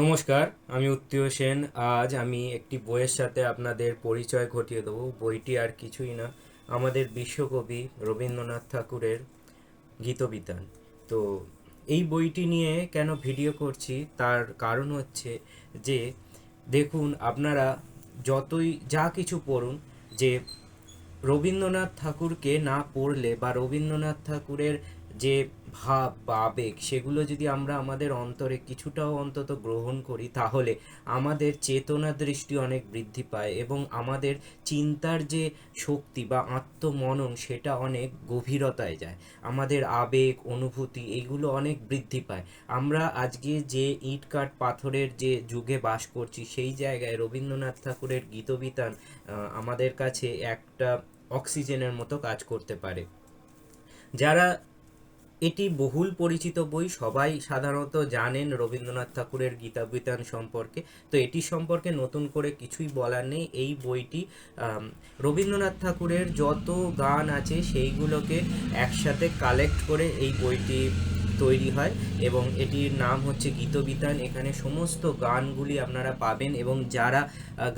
নমস্কার, আমি উত্তীয় সেন। আজ আমি একটি বইয়ের সাথে আপনাদের পরিচয় ঘটিয়ে দেবো। বইটি আর কিছুই না, আমাদের বিশ্বকবি রবীন্দ্রনাথ ঠাকুরের গীতবিতান। তো এই বইটি নিয়ে কেন ভিডিও করছি, তার কারণ হচ্ছে যে, দেখুন, আপনারা যতই, যা কিছু পড়ুন, যে রবীন্দ্রনাথ ঠাকুরকে না পড়লে বা রবীন্দ্রনাথ ঠাকুরের যে ভাব বা আবেগ, সেগুলো যদি আমরা আমাদের অন্তরে কিছুটাও অন্তত গ্রহণ করি, তাহলে আমাদের চেতনা দৃষ্টি অনেক বৃদ্ধি পায় এবং আমাদের চিন্তার যে শক্তি বা আত্মমনন, সেটা অনেক গভীরতায় যায়। আমাদের আবেগ, অনুভূতি, এগুলো অনেক বৃদ্ধি পায়। আমরা আজকে যে ইট কাঠ পাথরের যে যুগে বাস করছি, সেই জায়গায় রবীন্দ্রনাথ ঠাকুরের গীতবিতান আমাদের কাছে একটা অক্সিজেনের মতো কাজ করতে পারে। যারা এটি বহুল পরিচিত বই, সবাই সাধারণত জানেন রবীন্দ্রনাথ ঠাকুরের গীতাবিতান সম্পর্কে। তো এটি সম্পর্কে নতুন করে কিছুই বলার নেই। এই বইটি রবীন্দ্রনাথ ঠাকুরের যত গান আছে সেইগুলোকে একসাথে কালেক্ট করে এই বইটি তৈরি হয় এবং এটির নাম হচ্ছে গীতবিতান। এখানে সমস্ত গানগুলি আপনারা পাবেন এবং যারা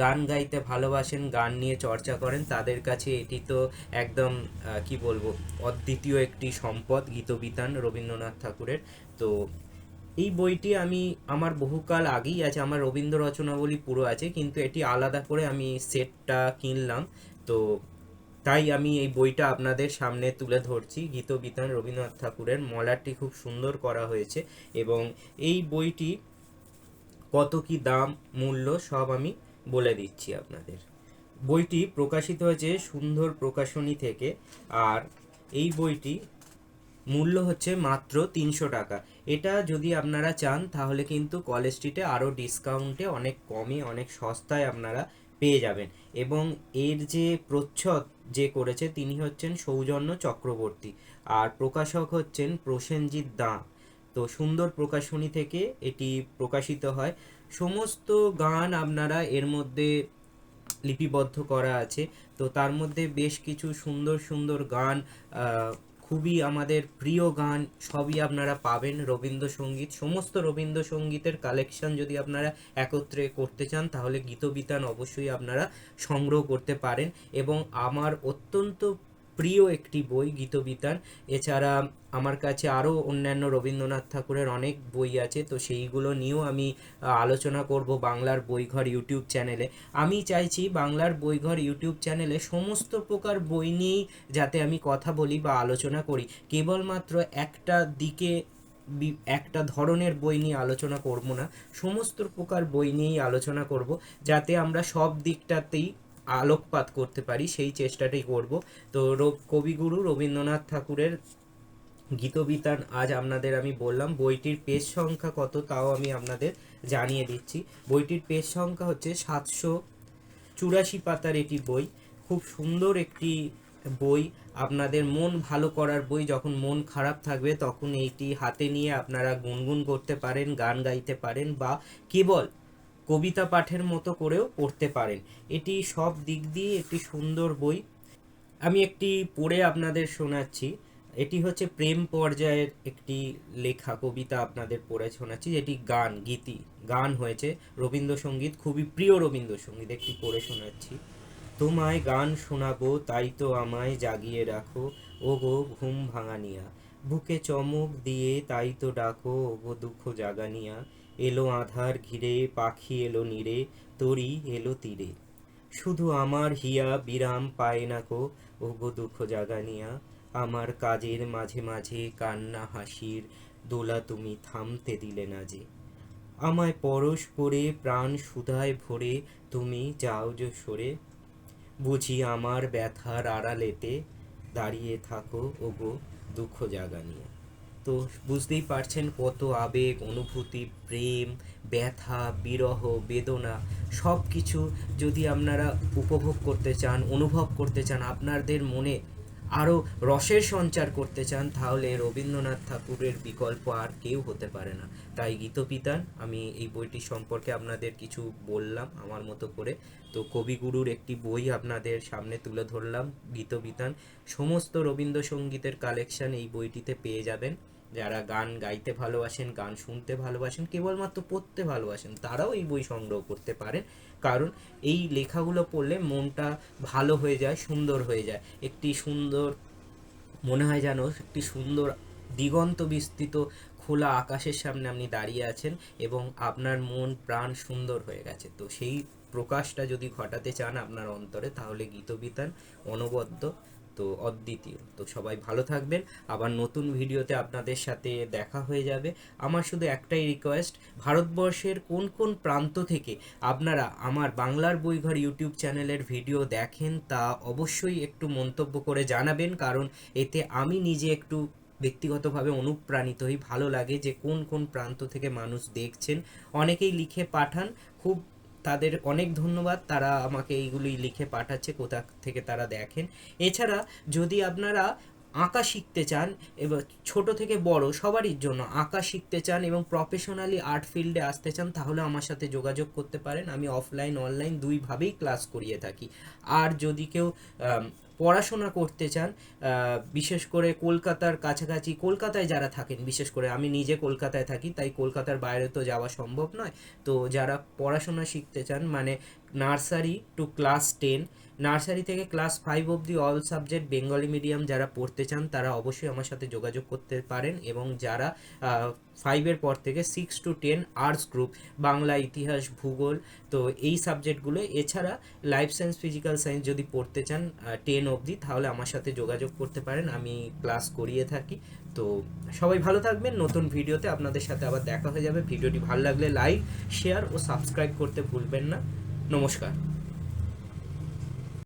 গান গাইতে ভালোবাসেন, গান নিয়ে চর্চা করেন, তাদের কাছে এটি তো একদম কি বলব, অদ্বিতীয় একটি সম্পদ গীতবিতান রবীন্দ্রনাথ ঠাকুরের। তো এই বইটি আমি, আমার বহুকাল আগেই আছে, আমার রবীন্দ্র রচনাবলী পুরো আছে, কিন্তু এটি আলাদা করে আমি সেটটা কিনলাম। তো তাই আমি এই বইটা আপনাদের সামনে তুলে ধরছি। গীতবিতান রবীন্দ্রনাথ ঠাকুরের মলারটি খুব সুন্দর করা হয়েছে এবং এই বইটি কত কি দাম, মূল্য সব আমি বলে দিচ্ছি আপনাদের। বইটি প্রকাশিত হয়েছে সুন্দর প্রকাশনী থেকে আর এই বইটি মূল্য হচ্ছে মাত্র তিনশো টাকা। এটা যদি আপনারা চান তাহলে কিন্তু কলেজ স্ট্রিটে আরও ডিসকাউন্টে অনেক কমে অনেক সস্তায় আপনারা পেয়ে যাবেন। এবং এর যে প্রচ্ছদ যে করেছে তিনি হচ্ছেন সৌজন্য চক্রবর্তী আর প্রকাশক হচ্ছেন প্রসেনজিৎ দাঁ। তো সুন্দর প্রকাশনী থেকে এটি প্রকাশিত হয়। সমস্ত গান আপনারা এর মধ্যে লিপিবদ্ধ করা আছে। তো তার মধ্যে বেশ কিছু সুন্দর সুন্দর গান খুবই আমাদের প্রিয় গান, সবই আপনারা পাবেন রবীন্দ্রসঙ্গীত। সমস্ত রবীন্দ্রসঙ্গীতের কালেকশন যদি আপনারা একত্রে করতে চান, তাহলে গীতবিতান অবশ্যই আপনারা সংগ্রহ করতে পারেন। এবং আমার অত্যন্ত প্রিয় একটি বই গীতবিতান। এছাড়া আমার কাছে আরও অন্যান্য রবীন্দ্রনাথ ঠাকুরের অনেক বই আছে, তো সেইগুলো নিয়েও আমি আলোচনা করব বাংলার বইঘর ইউটিউব চ্যানেলে। আমি চাইছি বাংলার বইঘর ইউটিউব চ্যানেলে সমস্ত প্রকার বই নিয়েই যাতে আমি কথা বলি বা আলোচনা করি। কেবলমাত্র একটা দিকে একটা ধরনের বই নিয়ে আলোচনা করব না, সমস্ত প্রকার বই নিয়েই আলোচনা করব, যাতে আমরা সব দিকটাতেই আলোকপাত করতে পারি, সেই চেষ্টাটাই করব। তো কবিগুরু রবীন্দ্রনাথ ঠাকুরের গীতবিতান আজ আপনাদের আমি বললাম। বইটির পেজ সংখ্যা কত তাও আমি আপনাদের জানিয়ে দিচ্ছি। বইটির পেজ সংখ্যা হচ্ছে সাতশো চুরাশি পাতার এটি বই। খুব সুন্দর একটি বই। আপনাদের মন ভালো করার বই। যখন মন খারাপ থাকবে, তখন এইটি হাতে নিয়ে আপনারা গুনগুন করতে পারেন, গান গাইতে পারেন বা কেবল কবিতা পাঠের মতো করেও পড়তে পারেন। এটি সব দিক দিয়ে একটি সুন্দর বই। আমি একটি পড়ে আপনাদের শোনাচ্ছি। এটি হচ্ছে প্রেম পর্যায়ের একটি লেখা, কবিতা আপনাদের পড়ে শোনাচ্ছি, যেটি গান, গীতি, গান হয়েছে। রবীন্দ্রসঙ্গীত, খুবই প্রিয় রবীন্দ্রসঙ্গীত, একটি পড়ে শোনাচ্ছি। তোমায় গান শোনাবো, তাই তো আমায় জাগিয়ে রাখো। ও গো ঘুম ভাঙানিয়া। বুকে চমক দিয়ে তাই তো ডাকো ও গো দুঃখ জাগানিয়া। এলো আধার ঘিরে, পাখি এলো নীরে, তরি এলো তীরে। শুধু আমার হিয়া বিরাম পায় না কো ও গো দুঃখ জাগানিয়া আমার কাজের মাঝে মাঝে কান্না হাসির দোলা তুমি থামতে দিলে না যে। আমায় পরশ করে প্রাণ সুধায় ভরে, তুমি যাও যে সরে। বুঝি আমার ব্যথার আড়ালেতে দাঁড়িয়ে থাকো, ওগো দুঃখ জাগানিয়া তো বুঝতেই পারছেন কত আবেগ, অনুভূতি, প্রেম, ব্যথা, বিরহ, বেদনা সব কিছু যদি আপনারা উপভোগ করতে চান, অনুভব করতে চান, আপনাদের মনে আরও রসের সঞ্চার করতে চান, তাহলে রবীন্দ্রনাথ ঠাকুরের বিকল্প আর কেউ হতে পারে না। তাই গীতবিতান, আমি এই বইটি সম্পর্কে আপনাদের কিছু বললাম আমার মতো করে। তো কবিগুরুর একটি বই আপনাদের সামনে তুলে ধরলাম, গীতবিতান। সমস্ত রবীন্দ্রসঙ্গীতের কালেকশন এই বইটিতে পেয়ে যাবেন। যারা গান গাইতে ভালোবাসেন, গান শুনতে ভালোবাসেন, কেবলমাত্র পড়তে ভালোবাসেন, তারাও এই বই সংগ্রহ করতে পারেন। কারণ এই লেখাগুলো পড়লে মনটা ভালো হয়ে যায়, সুন্দর হয়ে যায়। একটি সুন্দর, মনে হয় যেন একটি সুন্দর দিগন্ত বিস্তৃত খোলা আকাশের সামনে আপনি দাঁড়িয়ে আছেন এবং আপনার মন, প্রাণ সুন্দর হয়ে গেছে। তো সেই প্রকাশটা যদি ঘটাতে চান আপনার অন্তরে, তাহলে গীতবিতান, অনবদ্য তো অদ্বিতীয়। তো সবাই ভালো থাকবেন। আবার নতুন ভিডিওতে আপনাদের সাথে দেখা হয়ে যাবে। আমার শুধু একটাই রিকোয়েস্ট ভারতবর্ষের কোন কোন প্রান্ত থেকে আপনারা আমার বাংলার বইঘর ইউটিউব চ্যানেলের ভিডিও দেখেন তা অবশ্যই একটু মন্তব্য করে জানাবেন। কারণ এতে আমি নিজে একটু ব্যক্তিগতভাবে অনুপ্রাণিত হই। ভালো লাগে যে কোন কোন প্রান্ত থেকে মানুষ দেখছেন। অনেকেই লিখে পাঠান। খুব তাদের অনেক ধন্যবাদ, তারা আমাকে এইগুলি লিখে পাঠাচ্ছে, কোথা থেকে তারা দেখেন। এছাড়া যদি আপনারা আঁকা শিখতে চান এবং ছোট থেকে বড় সবারই জন্য আঁকা শিখতে চান এবং প্রফেশনালি আর্ট ফিল্ডে আসতে চান, তাহলে আমার সাথে যোগাযোগ করতে পারেন। আমি অফলাইন অনলাইন দুইভাবেই ক্লাস করিয়ে থাকি। আর যদি কেউ পড়াশোনা করতে চান বিশেষ করে কলকাতার কাছাকাছি, কলকাতায় যারা থাকেন, বিশেষ করে আমি নিজে কলকাতায় থাকি, তাই কলকাতার বাইরে তো যাওয়া সম্ভব নয়। তো যারা পড়াশোনা শিখতে চান মানে nursery to class ten, nursery থেকে ক্লাস ফাইভ অবধি অল সাবজেক্ট বেঙ্গলি মিডিয়াম যারা পড়তে চান, তারা অবশ্যই আমার সাথে যোগাযোগ করতে পারেন এবং যারা ফাইভের পর থেকে six to ten arts group, Bangla, ইতিহাস, ভূগোল, তো এই সাবজেক্টগুলো, এছাড়া লাইফ সায়েন্স, ফিজিক্যাল সায়েন্স যদি পড়তে চান টেন অবধি তাহলে আমার সাথে যোগাযোগ করতে পারেন, আমি ক্লাস করিয়ে থাকি। তো সবাই ভালো থাকবেন, নতুন ভিডিওতে আপনাদের সাথে আবার দেখা হয়ে যাবে। ভিডিওটি ভালো লাগলে লাইক, শেয়ার ও সাবস্ক্রাইব করতে ভুলবেন না। নমস্কার।